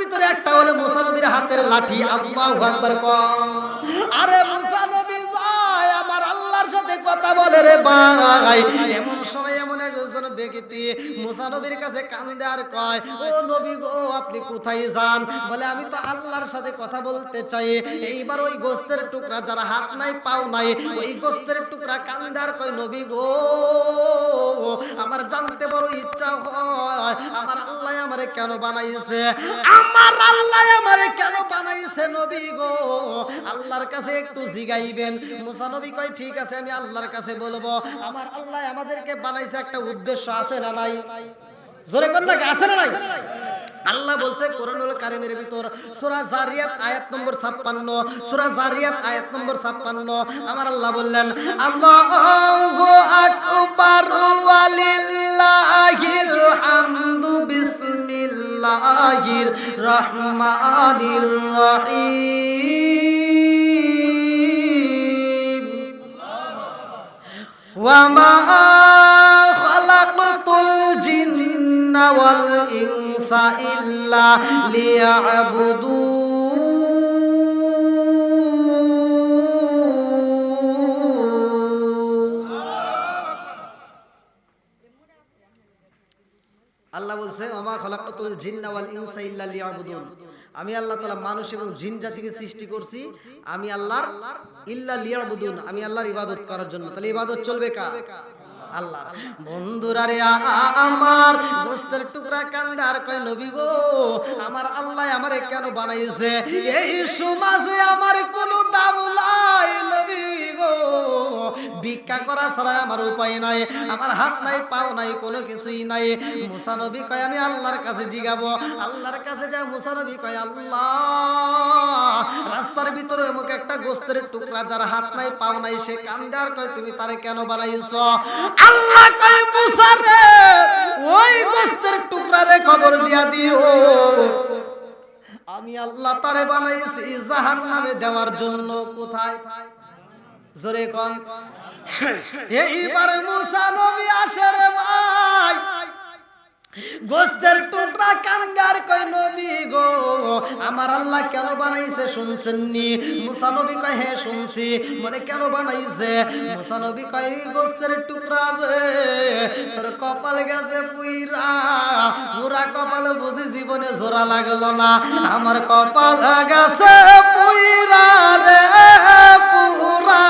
ভিতরে একটা হলো মুসা নবীর হাতের লাঠি। আল্লাহু আকবার ক। আরে মুসা নবী যায়, আমার আল্লাহর সাথে কথা বলে রে ভাই। এমন সময় এমন একজন ব্যক্তি মুসা নবীর কাছে কান্দে আর কয়, ও নবী গো, আপনি কোথায় যান? বলে, আমি তো আল্লাহর সাথে কথা বলতে চাই। এইবার ওই গোস্তের টুকরা যারা হাত নাই, পাও নাই, ওই গোস্তের টুকরা কান্দে আর কয়, নবী গো, আমার জানতে বড় ইচ্ছা হয়, আমার আল্লাহ আমারে কেন বানাইছে? আমার আল্লাহ আমারে কেন বানাইছে, নবী গো? আল্লাহর কাছে একটু জিগাইবেন। মুসা নবী কয়, ঠিক আছে, আমি আল্লাহর কাছে বলব। আমার আল্লাহ আমাদেরকে বানাইছে একটা উদ্দেশ্য আছে না নাই? জোরে কর না আছে না নাই? আল্লাহ বলছে, কোরআনুল কারিমের ভিতর সূরা জারিয়াত আয়াত নম্বর 56 সূরা জারিয়াত আয়াত নম্বর 56 আমার আল্লাহ বললেন, আল্লাহু আকবার, ওয়ালিল্লাহিল হামদু বিসমিল্লাহির রহমানির রহিম। ওয়া মা আল্লাহ বলছে আমি আল্লাহ তালা মানুষ এবং জিন জাতিকে সৃষ্টি করছি, আমি আল্লাহর ইল্লা লিয়াবুদুন, আমি আল্লাহর ইবাদত করার জন্য। তাহলে ইবাদত চলবে কার? আল্লাহ বন্ধুরা রে আমার গোস্তের টুকরা কান্দার কয়, নবী গো, আমার আল্লাহ আমারে কেন বানাইছে? এই সমাজে আমার কোনো ভিক্ষা করা ছাড়া আমার উপায় নাই, আমার হাত নাই, পাও নাই, কোনো কিছুই নাই। মুসা নবী কয়, আমি আল্লাহর কাছে জিগাবো। আল্লাহর কাছে যা মুসা নবী কয়, আল্লাহ, রাস্তার ভিতরে এমন একটা গোস্তের টুকরা যার হাত নাই, পাও নাই, সে কান্দার কয়, তুমি তারে কেন বানাইছো? আল্লাহ কয়, মুসা রে, ওই গোস্তের টুকরা রে খবর দিয়া দিও। আমি আল্লাহ তারে বানাইছি জাহান নামে দেওয়ার জন্য। কোথায়? জোরে কন। এইবার মুসা নবী আসে রে ভাই। গোস্তের টুকরা কাঙ্গার কই নবী গো? আমার আল্লাহ কেন বানাইছে শুনছেন নি? মুসা নবী কয় হ্যাঁ শুনছি। বলে, কেন বানাইছে? মুসা নবী কয় গোস্তের টুকরা রে, তোর কপাল গেছে পুইরা। পুরা কপাল বুঝি জীবনে জোড়া লাগল না। আমার কপাল গেছে পুইরা রে, পুরা।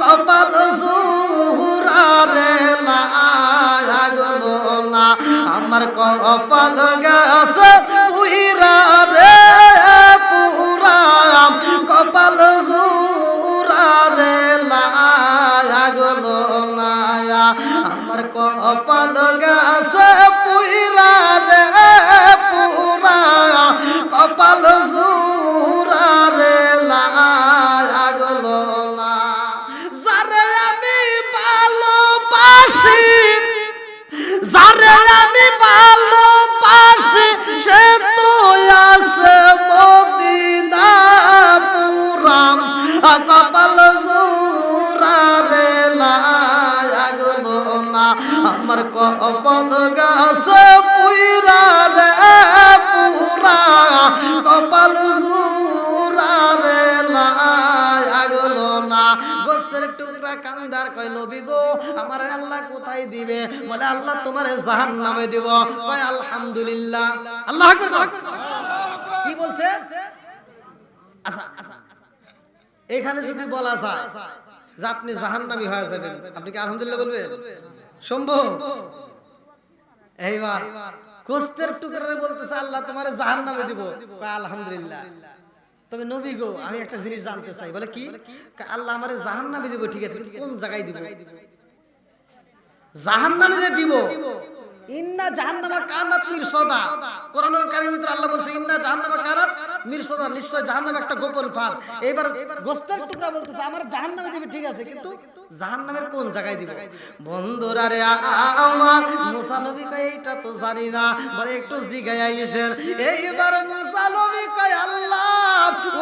কপাল জুহুরা আমার কপাল গেছে পুইরা রে, পুরা। কপাল জুরা রে লাগল না আমার কপাল গেছে পুইরা রে, পুরা। কপাল জুরা আমি ভালোবাসি সে তো আছে মদিনা পুরাম কপাল জোরা রে লাগল না আমার কপাল কপাল টুকরা কান্দার কয় নবী গো আমার আল্লাহ কোথায় দিবে? বলে আল্লাহ তোমার জাহান নামে দিব। কয় আলহামদুলিল্লাহ। আল্লাহ। কি বলছে? আচ্ছা আচ্ছা এখানে যদি বলা যায় যে আপনি জাহান্নামী হয়ে যাবেন আপনি কি আলহামদুলিল্লাহ বলবেন? সম্ভব? এইবার কোস্তের টুকরা বলতেছে আল্লাহ তোমার জাহান্নামে দিব। কয় আলহামদুলিল্লাহ। তবে নবী গো, আমি একটা জিনিস জানতে চাই, বলে কি? আল্লাহ আমারে জাহান্নামে দিব, ঠিক আছে কোন জায়গায় দিব? জাহান্নামে যে দিব? ইন্না কানাত কোরআনুল ভিতরে আল্লাহ বলছে, ইন্না কানাত নিশ্চয় একটা গোপন ফাঁদ। এবার গোস্তের টুকরা বলতেছে, আমার দিবে, ঠিক আছে, কিন্তু কোন জায়গায় বন্ধুরা রে আমার মুসা নবী কয়, এইটা তো জানি না, বলে একটু জিগায় এইবার মুসা নবী কয়, আল্লাহ!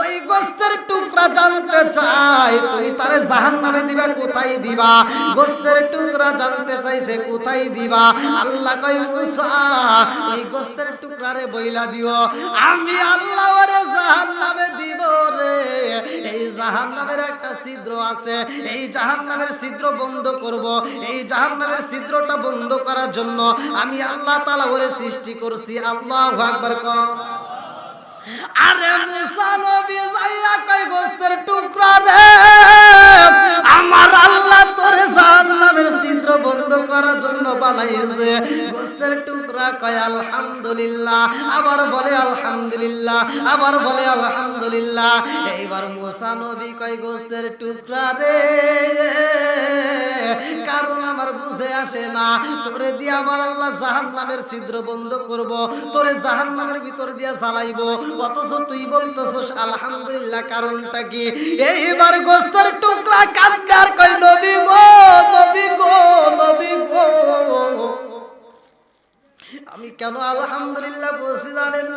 ওই গোস্তের টুকরা জানতে চাই তুমি তারে জাহান নামে দিবা, কোথায় দিবা? গোস্তের টুকরা জানতে চাইছে কোথায় দিবা? আল্লাহ কই মুসা, ওই গোস্তের টুকরা রে বইলা দিও। আমি আল্লাহ ওরে জাহান নামে দিব রে। এই জাহান নামের একটা ছিদ্র আছে। এই জাহান নামের ছিদ্র বন্ধ করব। এই জাহান নামের ছিদ্রটা বন্ধ করার জন্য আমি আল্লাহ তাআলা ওরে সৃষ্টি করছি। আল্লাহু আকবার কর। আরে মুসা নবী যাইয়া কই গোস্তের টুকরা রে, আমার আল্লাহ তোর জাহান্নামের ছিদ্র বন্ধ করার জন্য বানাইছে। গোস্তের টুকরা কয়, আলহামদুলিল্লাহ। আবার বলে, আলহামদুলিল্লাহ। আবার বলে, আলহামদুলিল্লাহ। এইবার মুসা নবী কয়, গোস্তের টুকরা রে। কারণ আমার বুঝে আসে না। তোরে দিয়ে আমার আল্লাহ জাহান্নামের ছিদ্র বন্ধ করব। তোরে জাহান্নামের ভিতর দিয়ে জ্বালাইবো। অথচ তুই বলতেছস, আলহামদুলিল্লাহ, কারণটা কি? এইবার গোস্তের টুকরা কান্দার কই নবী গো নবী গো নবী গো। আমি কেন আলহামদুলিল্লাহ বলছি জানেন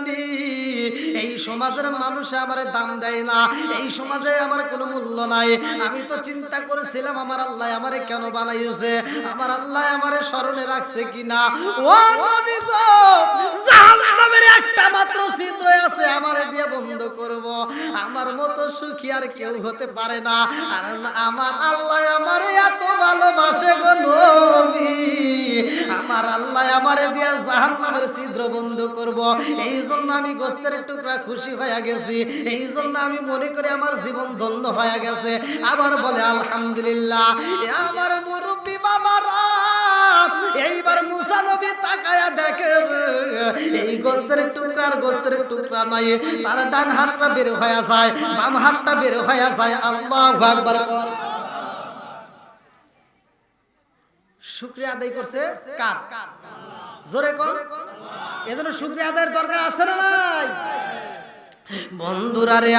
এই সমাজের মানুষ আমার দাম দেয় না, এই সমাজে আমার কোনো মূল্য নাই। আমি তো চিন্তা করেছিলাম, আমার আল্লাহ আমারে কেন বানাইছে? আমার আল্লাহ আমারে স্মরণে রাখছে কিনা? ও একটা মাত্র ছিদ্র আছে, আমারে দিয়ে বন্ধ করব। আমার মতো সুখী আর কেউ হতে পারে না। আমার আল্লাহ আমারে এত ভালোবাসে গো নবী। আমার আল্লাহ আমারে দিয়া জাহান্নামের ছিদ্র বন্ধ করব। এই জন্য আমি গোস্তের টুকরা খুশি হয়ে গেছি। এই জন্য আমি মনে করি আমার জীবন ধন্য হয়ে গেছে। আবার বলে, আলহামদুলিল্লাহ আমার মুরব্বী বাবারা এইবার মুসা নবী তাকায়া দেখে, এই গোস্তের টুকরার গোস্তের টুকরা নাই। তার ডান হাতটা বের হয়ে যায়, বাম হাতটা বের হয়ে যায়। আল্লাহু আকবার। শুক্রিয়া আদায় করছে কার? জোরে কর এজন্য শুক্রিয়া আদায়ের দরকার আছে না নাই? বন্ধুরা রে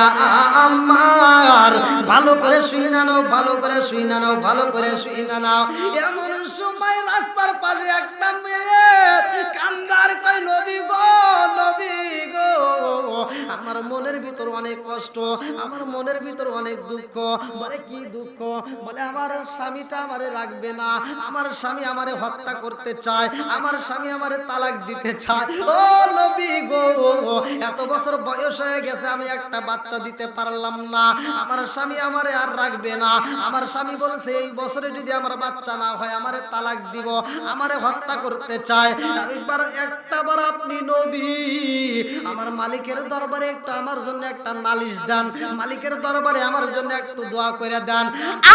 আমার, ভালো করে শুই না নাও, ভালো করে শুই না নাও, ভালো করে শুই না নাও। এমন সময় রাস্তার পাশে একটা মেয়ে কান্দার কই নবী গো নবী গো। আমার মনের ভিতর অনেক কষ্ট, আমার মনের ভিতর অনেক দুঃখ। বলে কি দুঃখ? বলে আমার স্বামীটা আমারে রাখবে না, আমার স্বামী আমারে হত্যা করতে চায়, আমার স্বামী আমারে তালাক দিতে চায়। ও নবী গো, এত বছর বয়স হয়ে গেছে, আমি একটা বাচ্চা দিতে পারলাম না। আমার স্বামী আমারে আর রাখবে না। আমার স্বামী বলছে, এই বছরে যদি আমার বাচ্চা না হয়, আমারে তালাক দিব, আমারে হত্যা করতে চায়। একবার একটা বার আপনি নবী, আমার মালিকের দরবারে একটু আমার জন্য একটা নালিশ দেন, মালিকের দরবারে আমার জন্য একটু দোয়া করে দেন।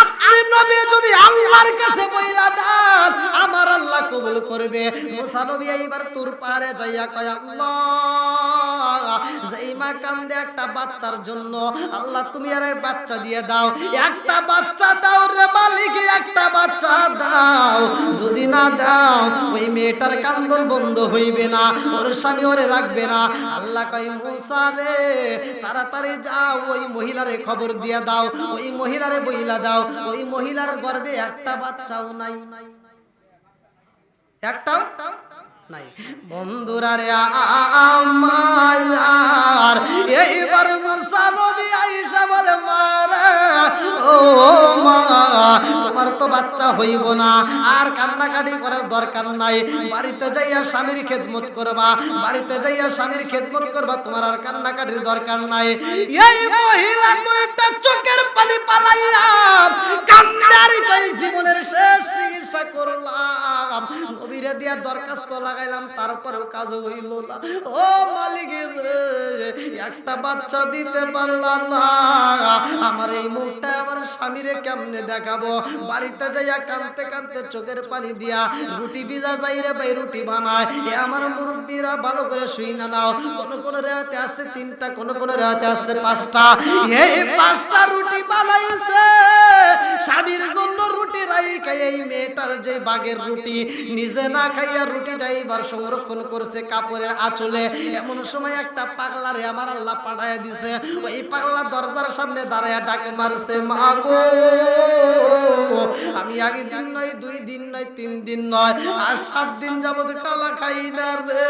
আপনি নবী যদি আল্লাহর কাছে বইলা দেন, আমার আল্লাহ কবুল করবে। মুসা নবী এইবার তোর পারে যাইয়া কয়, আল্লাহ। যেই মা কান্দে একটা বাচ্চার জন্য, আল্লাহ তুমি আর বাচ্চা দিয়ে দাও। একটা বাচ্চা দাও রে মালিক, একটা বাচ্চা দাও। যদি না দাও, ওই মেয়েটার কান্দন বন্ধ হইবে না, ওর স্বামী ওরে রাখবে না। আল্লাহ কই মুসা রে, তাড়াতাড়ি যাও, ওই মহিলারে খবর দিয়ে দাও, ওই মহিলারে বইলা দাও। ওই মহিলার গর্ভে একটা বাচ্চাও নাই। একটাও নাই। বন্ধুরা রে আমার এইবার মুসা নবী আইসা বলে মারে ও মা, তোমার তো বাচ্চা হইব না, আর কান্নাকাটি করার দরকার নাই। বাড়িতে যাইয়া স্বামীর খেদমত করবা, বাড়িতে যাইয়া স্বামীর খেদমত করবা, তোমার আর কান্নাকাটির দরকার নাই। এই মহিলা দুইটা চোখের পানি পালাইয়া কান্নারি জীবনের শেষ চিকিৎসা করলাম। নবীরে দিয়ার দরখাস্ত লাগাইলাম, তারপরেও কাজ হইল না। ও মালিক একটা বাচ্চা দিতে পারলাম না। আমার এই মুখটা আমার স্বামীরে কেমনে দেখাবো? বাড়িতে যাইয়া কানতে কানতে চোখের পানি দিয়া রুটি ভিজা যাই রে ভাই, রুটি বানায়। এ আমার মুরব্বীরা ভালো করে শুই না নাও। কোন কোন রেওয়াতে আছে তিনটা, কোন কোন রেওয়াতে আছে পাঁচটা। এই পাঁচটা রুটি বানাইছে। স্বামীর জন্য রুটি রাইখা এই মেয়েটার যে বাগের রুটি। নিজে না খাইয়া রুটিটা এইবার সংরক্ষণ করছে কাপড়ের আঁচলে। এমন সময় একটা পাগলারে আমার আল্লাহ পাঠায় দিছে। ওই পাগলা দরজার সামনে দাঁড়ায় ডাক মারছে, মা গো, আমি আগে দিন নয়, দুই দিন নয়, তিন দিন নয়, আর সাত দিন যাবত কালা খাই না রে।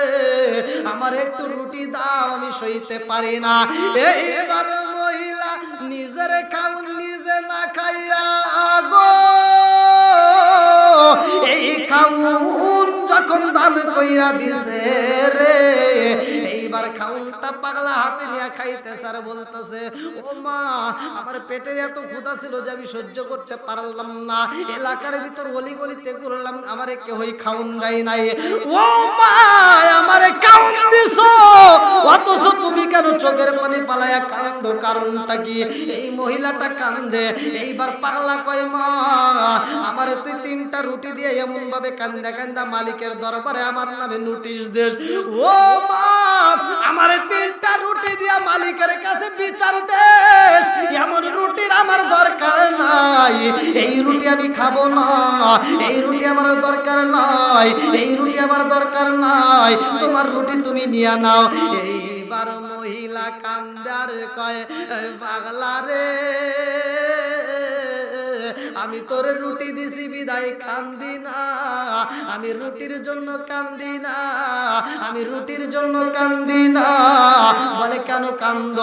আমার একটু রুটি দাও, আমি সইতে পারি না। এইবার যখন দান কইরা দিছে রে। এইবার খাউনটা পাগলা হাতে নিয়ে খাইতে স্যার বলতেছে, ও মা, আমার পেটের এত ক্ষুধা ছিল যে আমি সহ্য করতে পারলাম না। এলাকার ভিতর অলি গলিতে ঘুরলাম, আমারে কেউই খাউন দেয় নাই। ও মা, আমারে খাউন দিছো? অথচ তুমি কেন চোখের পানি পালায়া কান্দো কারণটা কি? এই মহিলাটা কান্দে, এইবার পাগলা কয় মা, আমারে তুই তিনটা রুটি দিয়ে এমন ভাবে কান্দা কান্দা মালিকের দরবারে আমার নামে নোটিশ দেশ ও মা আমারে তিনটা রুটি দিয়া মালিকের কাছে বিচার দেশ। এমন রুটির আমার দরকার নাই। এই রুটি আমি খাব না। এই রুটি আমার দরকার নাই। এই রুটি আমার দরকার নাই। তোমার রুটি তুমি নিয়ে নাও। এইবার মহিলা কান্দার কয়, "এই পাগলা রে। আমি তোর রুটি দিছি, বিদায় কান্দি না। আমি রুটির জন্য কান্দি না। আমি রুটির জন্য কান্দি না। বলে কেন কান্দ?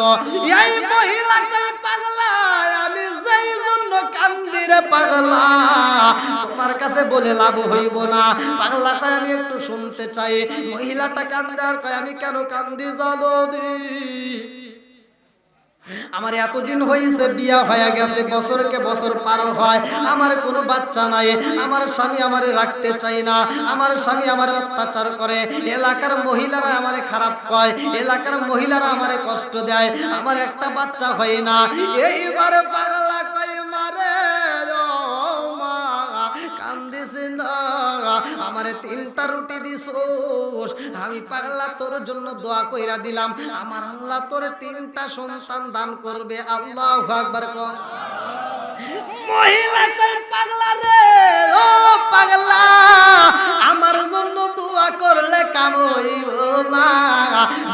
এই মহিলা পাগলা, আমি সেই জন্য কান্দি রে পাগলা, তোমার কাছে বলে লাভ হইব না। পাগলা কয়, আমি একটু শুনতে চাই। মহিলাটা কান্দে আর কয়, আমি কেন কান্দি জানো দি আমার এতদিন হয়েছে, বিয়া হয়ে গেছে, বছরকে বছর পার হয়। আমার কোনো বাচ্চা নাই, আমার স্বামী আমার রাখতে চাই না, আমার স্বামী আমার অত্যাচার করে। এলাকার মহিলারা আমারে খারাপ কয়, এলাকার মহিলারা আমারে কষ্ট দেয়। আমার একটা বাচ্চা হয় না। এইবার আমারে তিনটা রুটি দিছোস। আমি পাগলা, তোর জন্য দোয়া কইরা দিলাম। আমার আল্লাহ তোর তিনটা সন্তান দান করবে। আল্লাহ আকবার কর। মহিলা পাগলা রে, ও পাগলা। আমার জন্য দোয়া করলে কাম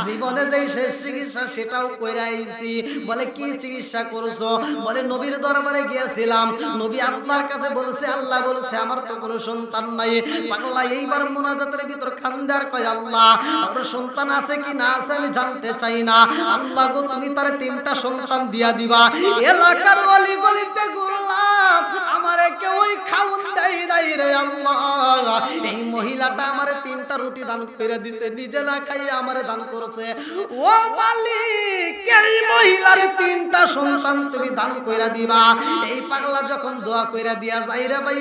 জীবনে যে শেষ চিকিৎসা সেটাও কইরা আইছি বলে, কি চিকিৎসা করছ? বলে, নবীর দরবারে গিয়েছিলাম। নবী আল্লাহর কাছে বলছে, আল্লাহ বলছে, আমার তো কোনো সন্তান নাই। পাগলা, এইবার মোনাজাতের ভিতর খান্দার কয় আল্লাহ ওর সন্তান আছে কি না আছে আমি জানতে চাই না। আল্লাহ গো, তুমি তার তিনটা সন্তান দিয়া দিবা। এলাকার অলি গলিতে ঘুরলাম আমারে কেউই খাউন দেয় নাই রে আল্লাহ। এই মহিলাটা আমারে তিনটা রুটি দান করে দিছে, নিজে না খাইয়ে আমারে দান করেছে। ও মালিক, এই মহিলার তিনটা সন্তান তুমি দান কইরা দিবা। এই পাগলা যখন দোয়া কইরা দিয়া যাই রে ভাই,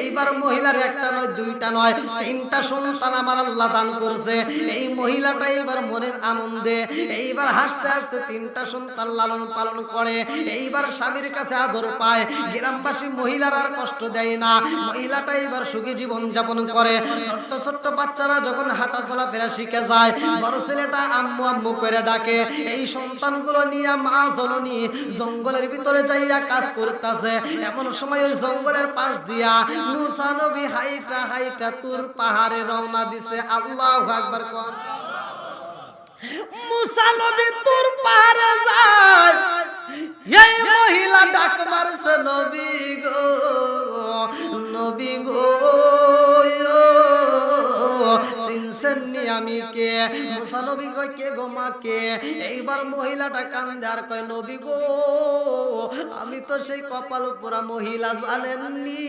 এইবার মহিলার একটা নয়, দুইটা নয়, তিনটা সন্তান আমার আল্লাহ দান করছে। এই মহিলাটা এইবার মনের আনন্দে, এইবার হাসতে হাসতে তিনটা সন্তান লালন পালন করে। এইবার স্বামীর কাছে আদর পায়। গ্রামবাসী মহিলার আর কষ্ট দেয় না। মহিলাটা এইবার সুখী জীবন যাপন করে, ছোট্ট ছোট্ট বাচ্চারা যখন হাঁটা চলা ফেরা শিখে যায়, বড় ছেলেটা আম্মু আম্মু করে ডাকে, এই সন্তানগুলো নিয়ে মা জননী জঙ্গলের ভিতরে যাইয়া কাজ করতেছে। এমন সময় ওই জঙ্গলের পাশ দিয়া মুসা নবী হাইটা হাইটা তুর পাহাড়ে রওনা দিছে। আল্লাহ আকবার কর। মুসা নবী তুর পাহাড়ে যায়। এই মহিলা ডাক মারছে, নবী গো নবী গো। সিনসেননি আমি কে? মুসা নবী কয়, কে গো মা কে? এইবার মহিলাটা কান্দে আর কয়, নবী গো, আমি তো সেই কপাল পোড়া মহিলা জানেননি।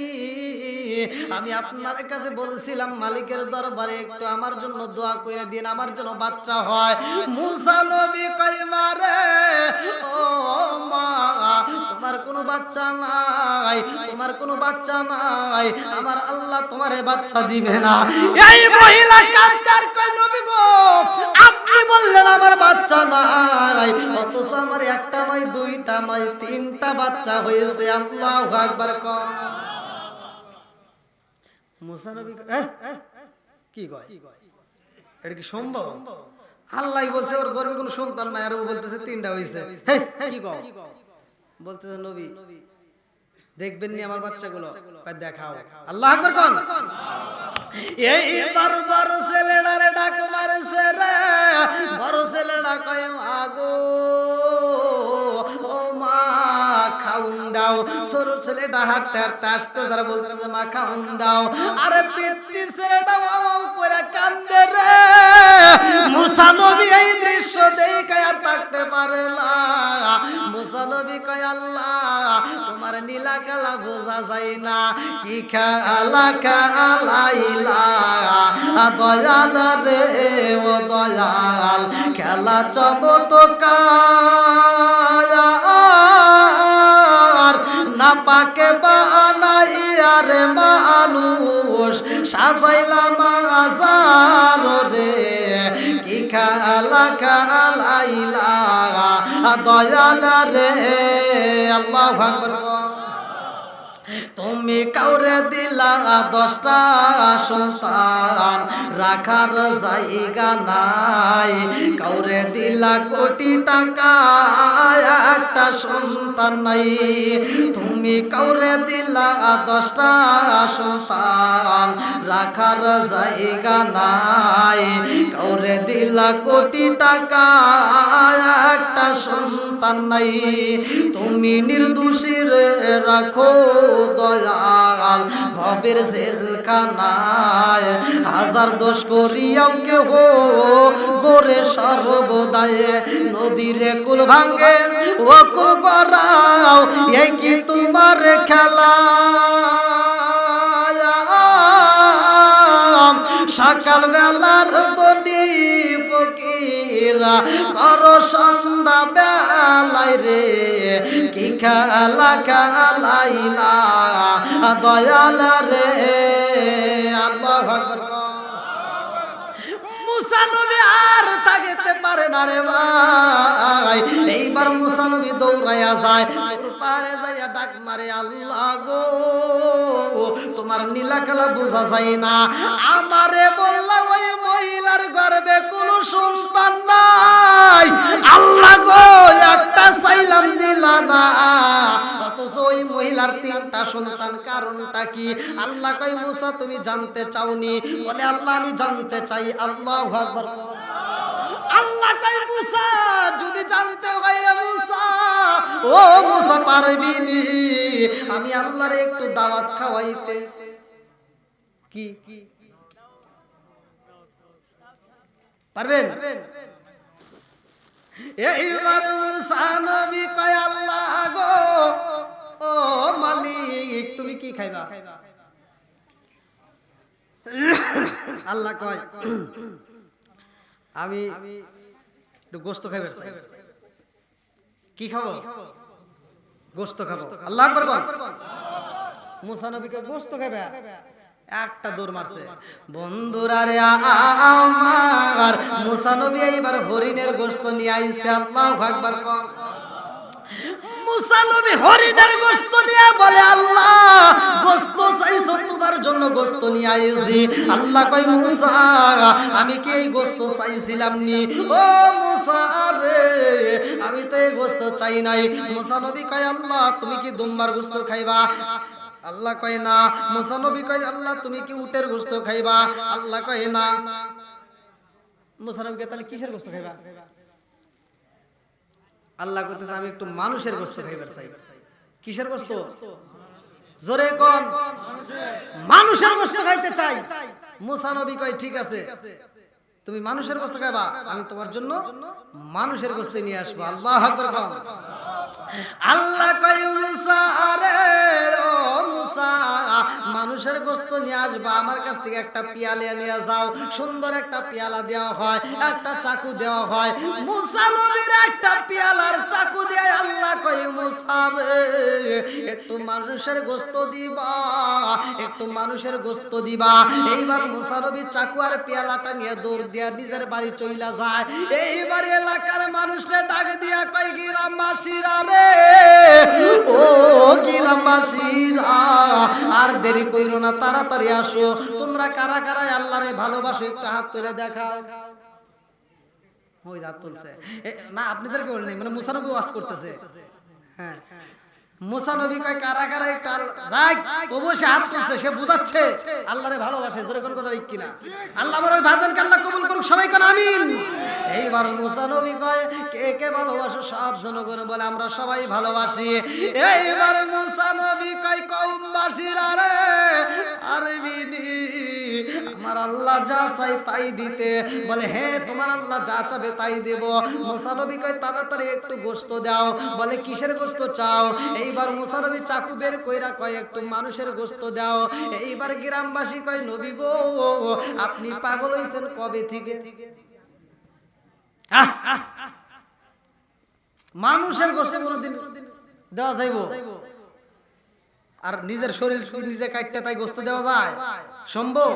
আমি আপনার কাছে বলছিলাম, মালিকের দরবারে একটু আমার জন্য দোয়া করে দিন, আমার জন্য বাচ্চা হয়। মুসা নবী কয় মারে ও মা তোমার কোনো বাচ্চা নাই, তোমার কোনো বাচ্চা নাই, আমার আল্লাহ তোমারে বাচ্চা দিবে না। এই মহিলা কান্দার কয়, নবী গো, আপনি বললেন আমার বাচ্চা নাই, অথচ আমার একটা নয় দুইটা নয় তিনটা বাচ্চা হয়েছে। আল্লাহু আকবার কি কয়? আল্লাহ বলছে, ওর গর্বে কোনো সন্তান নাই, আর বলতেছে তিনটা হয়েছে। কি কও? বলতেছে নবী দেখবেন নি আমার বাচ্চাগুলো। দেখাও। আল্লাহ আকবার কোন। এই বড় বড় ছেলেটারে ডাক মারছে রে। বড় ছেলেটা কয় মাগো ও মা খাউন দাও। সরু ছেলেটা হাঁটতে হাঁটতে আসতে তারা বলতে মা খাউন দাও। আরে পিচ্ছি ছেলেটা করে কান্দে রে। মুসা নবী এই দৃশ্য দেখে আর থাকতে পারে না। মুসা নবী কয়, আল্লাহ, তোমার নীলা কালা বোঝা যায় না। কি খেলা খেলাইলা দয়াল রে, ও দয়াল, খেলা চমৎকার। না পাকে বানাইয়ার মানুষ। সাজাইলাম আজার রে। কি খালা খালাইলা দয়াল রে আল্লাহ আকবার। তুমি কাউরে দিলা দশটা সন্তান, রাখার জায়গা নাই। কাউরে দিলা কোটি টাকা, একটা সন্তান নাই। তুমি কাউরে দিলা দশটা সন্তান, রাখার জায়গা নাই। কাউরে দিলা কোটি টাকা, একটা সন্তান নাই। তুমি নির্দোষী রাখো। দয়াল ভবের জেলখানায় হাজার দোষ করিয়াও কেহ গোরে সর্বদায় নদীরে কুল ভাঙ্গে ও কুল করাও এই কি তোমার খেলা সকাল বেলার দনি ফকিরা কর সন্ধ্যা বেলাই রে কি খেলা খেলাইলা দয়াল রে আল্লাহ আকবার। মুসা আর তাগেতে পারে না রে ভাই। এইবার মুসা দৌড়াইয়া যায় পারে যাইয়া ডাক মারে, আল্লাহ গো, তোমার নীলা কালা বোঝা যায় না। আমারে বললা ওই মহিলার গর্বে কোনো সন্তান নাই। আল্লাহ গো চাইলাম দিলা না অথচ ওই মহিলার তিনটা সন্তান, কারণটা কি? আল্লাহ কই মুসা, তুমি জানতে চাওনি? বলে, আল্লাহ, আমি জানতে চাই। আল্লাহ আকবার। আল্লাহ কই মুসা, যদি জানতে হয় রে মুসা, ও মুসা, পারবি নি? আমি আল্লাহর একটু দাওয়াত খাওয়াইতে। কি? পারবেন? এইবার মুসা নবী কয়, আল্লাহ গো, ও মালিক, তুমি কি খাইবা? আল্লাহ কয়, আমি একটু গোস্ত খাইবে কি খাব? গোস্ত খাব। আল্লাহ আকবার বল। মুসা নবী কয় গোস্ত খাইবে? একটা দৌড় মারছে। বন্ধুরা রে আমার, মুসা নবী এইবার হরিণের গোস্ত নিয়ে আইছে, আল্লাহ আকবার কর। আমি কি এই গোস্ত চাইছিলাম নি? ও মুসা রে, আমি তো এই গোস্ত চাই নাই। মুসা নবী কয়, আল্লাহ, তুমি কি দুম্বার গোস্ত খাইবা? আল্লাহ কয় না, মুসা নবী কয়, আল্লাহ, তুমি কি উটের গোস্ত খাইবা? আল্লাহ কয় না। মুসা নবী কয়, তাহলে কিসের গোস্ত খাইবা? আল্লাহ করতেছে আমি একটু মানুষের গোস্ত খাইবার চাই। কিসের গোস্ত? জোরে কোন। মানুষের গোস্ত খাইতে চাই। মুসা নবী কয়, ঠিক আছে, তুমি মানুষের গোস্ত খাইবা, আমি তোমার জন্য মানুষের গোস্ত নিয়ে আসব। আল্লাহ আল্লাহ কয় মুসা ও মানুষের গোস্ত নিয়ে আসবা, আমার কাছ থেকে একটা পিয়ালা নিয়ে যাও, সুন্দর একটা পিয়ালা দেওয়া হয়, একটা চাকু দেওয়া হয়। মুসা একটা পিয়ালার চাকু দিয়ে আল্লাহ কই মুসা রে, একটু মানুষের গোস্ত দিবা, একটু মানুষের গোস্ত দিবা। এইবার মুসা চাকু আর পিয়ালাটা নিয়ে দৌড় দিয়া নিজের বাড়ি চইলা যায়। এইবার এলাকার মানুষের ডাক দিয়া কই গ্রামবাসীরা রে, ও গ্রামবাসীরা আর দেরি কইরো না তাড়াতাড়ি আসো। তোমরা কারা কারা আল্লাহরে ভালোবাসো একটু হাত তুলে দেখাও। ওই হাত তুলছে। না আপনাদেরকে নাই, মানে মুসানবী ওয়াজ করতেছে। হ্যাঁ। কয় কারা কারা সে হাত তুলছে সে বুঝাচ্ছে ভালোবাসে কোন কথা ঠিক কিনা? আল্লাহ আমার ওই আল্লাহ কবুল করুক সবাই কোন আমিন। এইবার কয় কে কে ভালোবাসো সব জনগণ বলে আমরা সবাই ভালোবাসি। এইবার আরবিনি আমার আল্লাহ যা চাই তাই দিতে। বলে, হে, তোমার আল্লাহ যা চাবে তাই দেব। মুসানবী কয়, তাড়াতাড়ি একটু গোস্ত দাও। বলে, কিসের গোস্ত চাও? এইবার মুসানবী চাকু বের কইরা কয়, একটু মানুষের গোস্ত দাও। এইবার গ্রামবাসী কয়, নবী গো, আপনি পাগল হইছেন কবে থেকে। মানুষের গোস্ত কোনোদিন দেওয়া যাইব? আর নিজের শরীর নিজে কাটতে তাই গোস্ত দেওয়া যায়? সম্ভব?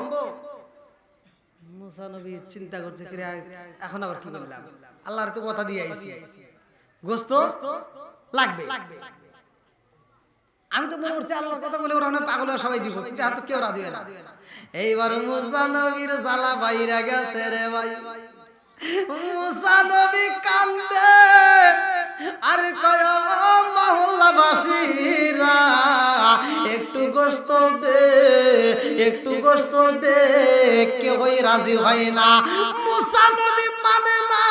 চিন্তা করতে এখন আবার কি বললাম? আল্লাহর তো কথা দিয়ে আইছি। গোস্ত লাগবে? আমি তো মনে করছি আল্লাহর কথা বলে ওরা অনেক পাগল সবাই দিব কিন্তু এত কেউ রাজি হয় না। এইবার মুসা নবীর জ্বালা বাইরা গেছে রে ভাই। মুসা নবী কান্দে আর কয় মহল্লাবাসীরা একটু গোস্ত দে, একটু গোস্ত দে কেউই রাজি হয় না। মুসা নবী মানে না,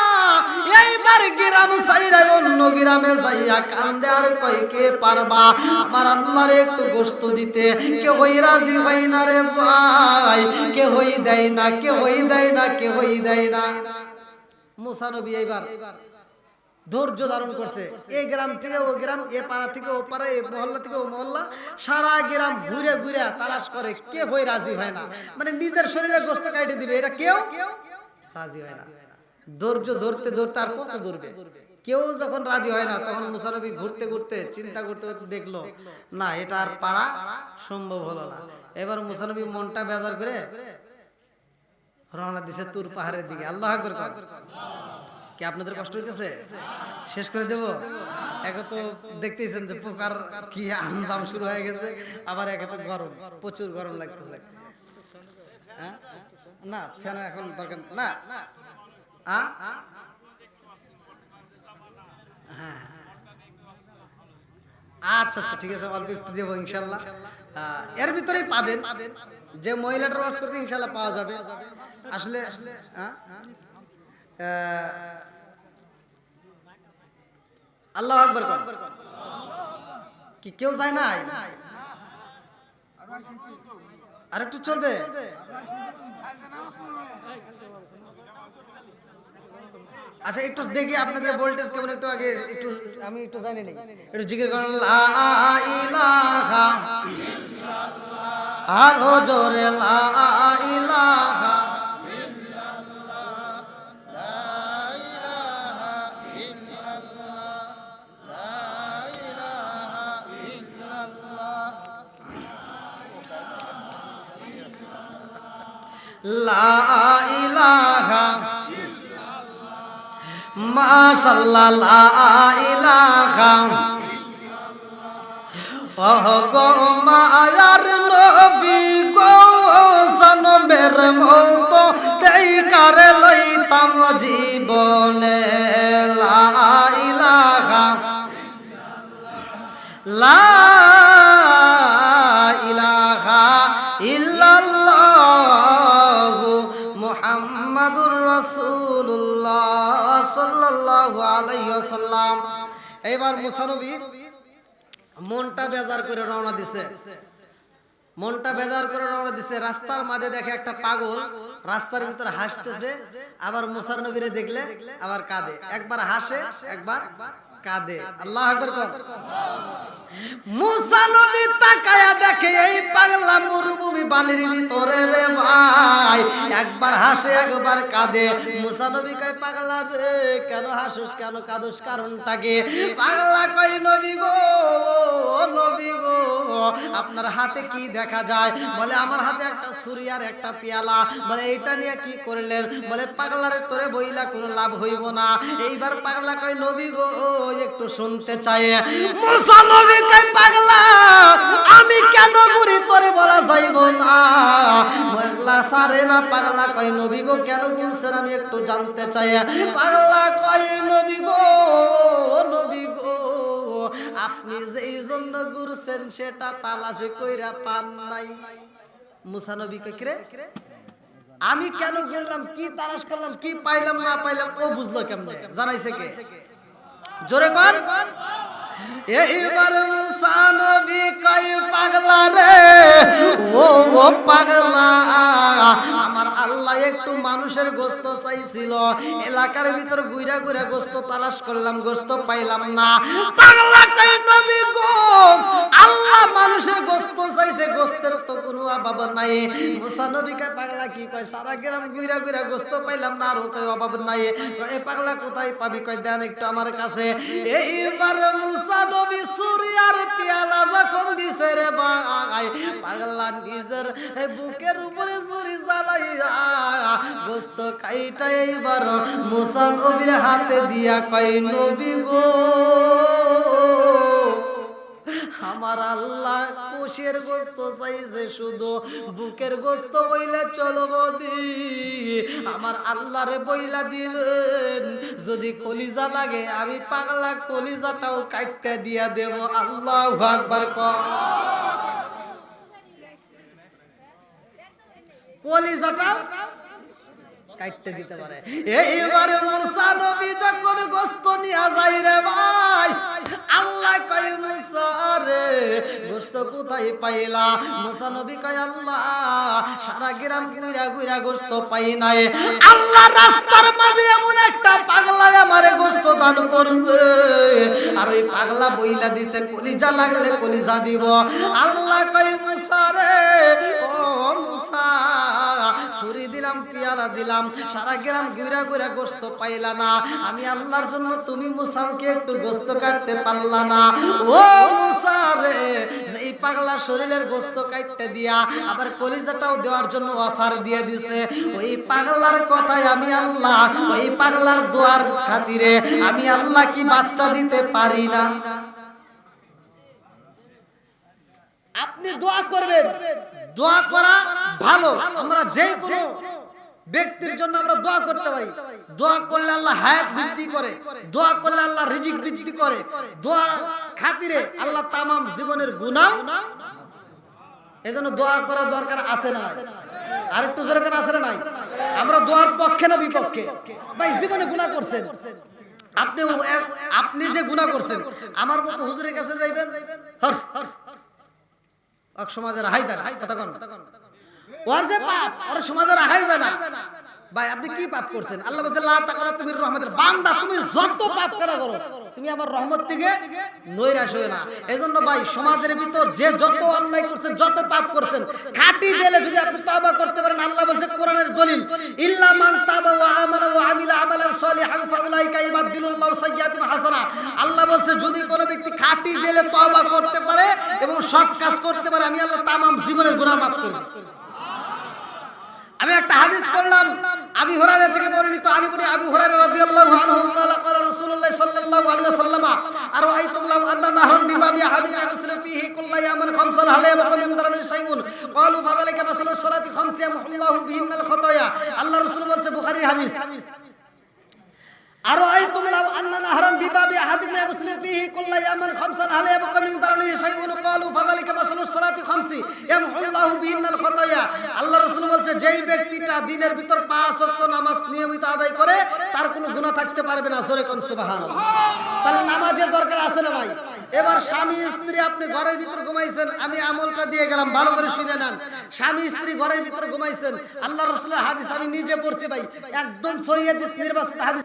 এইবার গ্রাম সাইরা অন্য গ্রামে যাইয়া কান্দে আর কয়, কে পারবা? আমার আল্লাহর একটু গোস্ত দিতে কেউই রাজি হয় না রে ভাই কেউই দেয় না কেউই দেয় না কেউই দেয় না। মুসা নবী এইবার ধৈর্য ধারণ করছে। এই গ্রাম থেকে ও গ্রাম এ পাড়া থেকে ও পাড়া এ মহল্লা থেকে ও মহল্লা সারা গ্রাম ঘুরে ঘুরে তালাশ করে কে হয়ে রাজি হয় না। মানে নিজের শরীরে গোস্ত কাটে দিবে এটা কেউ রাজি হয় না। ধৈর্য ধরতে ধরতে আর কত ধরবে? কেউ যখন রাজি হয় না তখন মুসানবী ঘুরতে ঘুরতে চিন্তা করতে করতে দেখল না এটা আর পারা সম্ভব হলো না। এবার মুসানবী মনটা বেজার করে রওনা দিছে তুর পাহাড়ের দিকে। আল্লাহ আকবার। কি আপনাদের কষ্ট হইতেছে? শেষ করে দেব? একে তো দেখতেইছেন যে পোকার কি আঞ্জাম শুরু হয়ে গেছে, আবার একে তো গরম, প্রচুর গরম লাগতেছে। হ্যাঁ? না, ফ্যান এখন দরকার না। আ? হ্যাঁ আচ্ছা আচ্ছা ঠিক আছে, অল্প একটু দেবো ইনশাল্লাহ। এর ভিতরেই পাবেন। যে মহিলাটার ওয়াজ করতে ইনশাল্লাহ পাওয়া যাবে। আসলে হ্যাঁ? আল্লাহ আকবর কি কেউ যায় না আর একটু চলবে? আচ্ছা একটু দেখি আপনাদের ভোল্টেজ কেমন, একটু আগে একটু, আমি একটু জানি না। একটু জিজ্ঞেস করেন আরও জোরে, লা ইলাহা লা ইলাহা মাশাল্লাহ, লা ইলাহা। ওহ গো মায়ার নবী গো, সনবের মত তেই কার লইতাম জীবনে। লা ইলাহা। লা মুহাম্মাদুর রাসূলুল্লাহ সাল্লাল্লাহু আলাইহি ওয়াসাল্লাম। এবার মুসা নবী মনটা বেজার করে রওনা দিছে। মনটা বেজার করে রওনা দিছে। রাস্তার মাঝে দেখে একটা পাগল রাস্তার ভিতরে হাসতেছে, আবার মুসার নবীরে দেখলে আবার কাঁদে। একবার হাসে, একবার কাঁদে। আল্লাহ মুসা নবী তাকায়া দেখে এই পাগলা মরুভূমি বালির ভিতরে রে ভাই। একবার হাসে একবার কাঁদে। মুসা নবী কয় পাগলা রে কেন হাসুস কেন কাঁদুস পাগলা কয় নবী গো ও নবী গো আপনার হাতে কি দেখা যায়? বলে আমার হাতে একটা ছুরি আর একটা পেয়ালা। বলে এইটা নিয়ে কি করলেন? বলে পাগলারে তোরে বইলা কোনো লাভ হইব না। এইবার পাগলা কয় নবী গো একটু শুনতে চাই। মুসা নবী কয়, পাগলা, আমি কেন ঘুরি তোরে বলা যাইব না? পাগলা, সারে না, পাগলা, কয়, নবী গো, কেন গেছেন আমি একটু জানতে চাই। পাগলা কয়, নবী গো নবী গো, আপনি যেই জন্য ঘুরছেন, সেটা তালাশে কইরা পান নাই। মুসা নবী কয়, কিরে, আমি কেন গেলাম? কি তালাশ করলাম? কি পাইলাম, না পাইলাম? ও বুঝলো কেমনে? জানাইছে কে? জোরে কর এইবার মুসা নবী কই পাগলা রে? ও ও পাগলা। আমার আল্লাহ একটু মানুষের গোস্ত চাইছিল। এলাকার ভিতর গুইরা গুইরা গোস্ত তালাশ করলাম, গোস্ত পাইলাম না। পাগলা কই নবী গো? আল্লাহ মানুষের গোস্ত চাইছে, গোস্তের তো কোনো অভাব নাই। মুসা নবী কয়, পাগলা কি কয়? সারা গ্রাম গুইরা গুইরা গোস্ত পাইলাম না, আর কয় অভাব নাই। এ পাগলা কোথায় পাবি? কয়, দেন একটু আমার কাছে। এইবার মুসা নবী সুরিয়ার পেয়ালা যখন দিছে রে ভাই, পাগলা নিজের বুকের উপরে ছুরি চালাইয়া গোস্ত খাইটা এইবার মুসা নবীর হাতে দিয়া কয়, নবী গো আমার আল্লাহ কোষের গোস্ত চাইছে শুধু বুকের গোস্ত বইলে চলো বদি আমার আল্লাহরে বইলা দিলেন, যদি কলিজা লাগে, আমি পাগলা কলিজাটাও কাটতে দিয়া দেব। আল্লাহ আকবার কর কলিজাটা কাটতে দিতে পারে। এইবার মুসা নবী যখন গোস্ত নিয়ে যাই রে ভাই, আল্লাহ মুসা গোস্ত কোথায় পাইলা? মুসা নবী কয়, আল্লাহ, সারা গ্রাম গুইরা গুইরা পাই নাই। আল্লাহ রাস্তার মাঝে এমন একটা পাগলা আমারে গোস্ত দান করছে। আর ওই পাগলা বইলা দিছে, কলিজা লাগলে কলিজা দিব। আল্লাহ কয়, মুসা রে দিলাম পিয়ারা দিলাম সারা গ্রাম ঘুরা ঘুরা গোস্ত পাইলা না। আমি আল্লাহর জন্য তুমি মুসাকে একটু গোস্ত কাটতে পারলা না। ও মুসা রে এই পাগলার শরীরের গোস্ত কাটতে দিয়া আবার কলিজাটাও দেওয়ার জন্য অফার দিয়ে দিছে। ওই পাগলার কথায় আমি আল্লাহ ওই পাগলার দোয়ার খাতিরে আমি আল্লাহ কি বাচ্চা দিতে পারি না? আপনি দোয়া করবেন। দোয়া করা ভালো। আমরা যে কোনো ব্যক্তির জন্য আমরা দোয়া করতে পারি। দোয়া করলে আল্লাহ হায়াত বৃদ্ধি করে। দোয়া করলে আল্লাহ রিজিক বৃদ্ধি করে। দোয়া খাতিরে আল্লাহ তামাম জীবনের গুনাহ। এজন্য দোয়া করা দরকার আছে না আর একটু দরকার আছে না নাই? আমরা দোয়ার পক্ষে না বিপক্ষে? ভাই, জীবনে গুনাহ করছেন। আপনি আপনি যে গুনাহ করছেন, আমার মতো হুজুরের কাছে যাইবেন? হর হর এক সমাজের হাই যায় হাই কথা কন। ওর যে পাপ, ওর সমাজের হাই যায় না ভাই, আপনি কি পাপ করছেন? আল্লাহ বলছে, লা তুমি রহমতের বান্দা, তুমি যত পাপ করা করো? তুমি আমার রহমত থেকে নৈরাশ হয়ে না। এজন্য ভাই, সমাজের ভিতর যে যত অন্যায় করছেন, যত পাপ করছেন দিলে যদি আপনি করতে পারেন, আল্লাহ বলছে কোরআনের দলিল, ইল্লা মান তাবা ওয়া আমানা ওয়া আমিলা আমালান ফাউলাইকা সাইয়্যাতিহিম হাসানা। আল্লাহ বলছে, যদি কোনো ব্যক্তি খাটি দিলে তওবা করতে পারে এবং সৎ কাজ করতে পারে, আমি আল্লাহ তামাম জীবনের গুনাহ মাফ করে দিই। আমি একটা হাদিস পড়লাম আবি হুরায়রা থেকে বর্ণিত আলী বলি আবি হুরায়রা রাদিয়াল্লাহু আনহু قال قال رسول الله صلى الله عليه وسلم ارايتم لو ان نهرا بباب احدكم يغسل فيه كل يوم خمسا هل يبقى من درن شيء قالوا فذلك مثل الصلاه خمس يمحو الله بهن الخطايا الله رسول বলছে বুখারীর হাদিস যেই ব্যক্তিটা দিনের ভিতর পাঁচ নামাজ নিয়মিত আদায় করে, তার কোনো থাকতে পারবে না। তাহলে নামাজের দরকার আছে না ভাই এবার স্বামী, স্ত্রী, আপনি ঘরের ভিতর ঘুমাইছেন, আমি আমলটা দিয়ে গেলাম, ভালো করে শুনে নেন। স্বামী, স্ত্রী ঘরের ভিতর ঘুমাইছেন আল্লাহ রসুলের হাদিস আমি নিজে পড়ছি ভাই। একদম সৈয়াদিস নির্বাচিত হাদিস